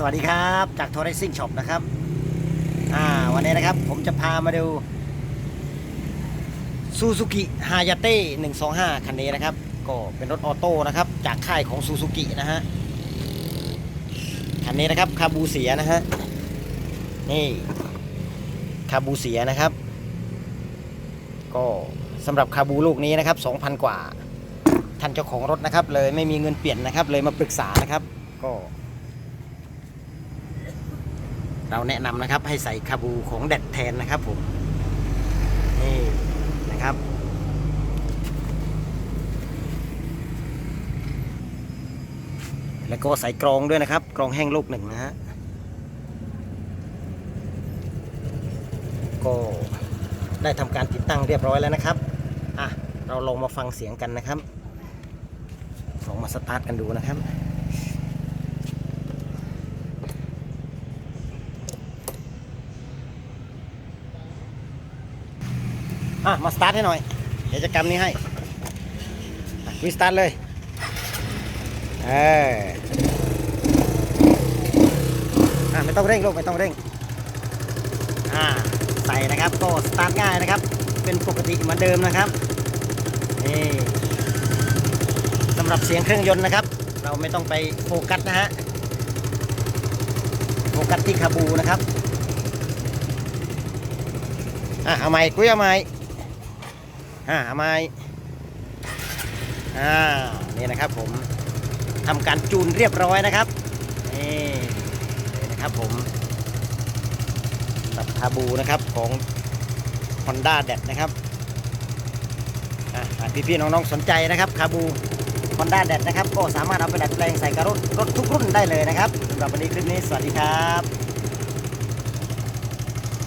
สวัสดีครับจากทัวริซิ่งช็อปนะครับอ่าวันนี้นะครับผมจะพามาดูซูซูกิฮายาเต้125คันนี้นะครับ ก็เป็นรถออโต้นะครับ จากค่ายของซูซูกินะฮะคันนี้นะครับคาบูเสียนะฮะนี่คาบูเสียนะครับ ก็สำหรับคาบูลูกนี้นะครับ2,000กว่าท่านเจ้าของรถนะครับ เลยไม่มีเงินเปลี่ยนนะครับ เลยมาปรึกษานะครับ ก็ เราแนะนำนะครับให้ใส่คาบูของแดดแทนนะครับผมนี่นะครับ แล้วก็ใส่กรองด้วยนะครับ กรองแห้งลูกหนึ่งนะฮะก็ได้ทำการติดตั้งเรียบร้อยแล้วนะครับอะเราลองมาฟังเสียงกันนะครับลองมาสตาร์ทกันดูนะครับ อะมาสตาร์ทให้หน่อย เดี๋ยวจะกำนี้ให้อะวิสตาร์ทเลย เอออะไม่ต้องเร่งลูกไม่ต้องเร่ง อ่าใส่นะครับก็สตาร์ทง่ายนะครับ เป็นปกติเหมือนเดิมนะครับนี่สำหรับเสียงเครื่องยนต์นะครับ เราไม่ต้องไปโฟกัสนะฮะโฟกัสที่คาบูนะครับอะเอาไม้กุ้ยเอาไม้ อ่าเอาไม้อ่านี่นะครับผมทำการจูนเรียบร้อยนะครับนี่นะครับผมตับคาบูนะครับของ Honda d ดดนะครับอะอะพี่ๆน้องๆสนใจนะครับคาบู Honda d ดดนะครับ ก็สามารถเอาไปดัดแปลงใส่กับรถรถทุกรุ่นได้เลยนะครับสำหรับวันนี้คลิปนี้สวัสดีครับ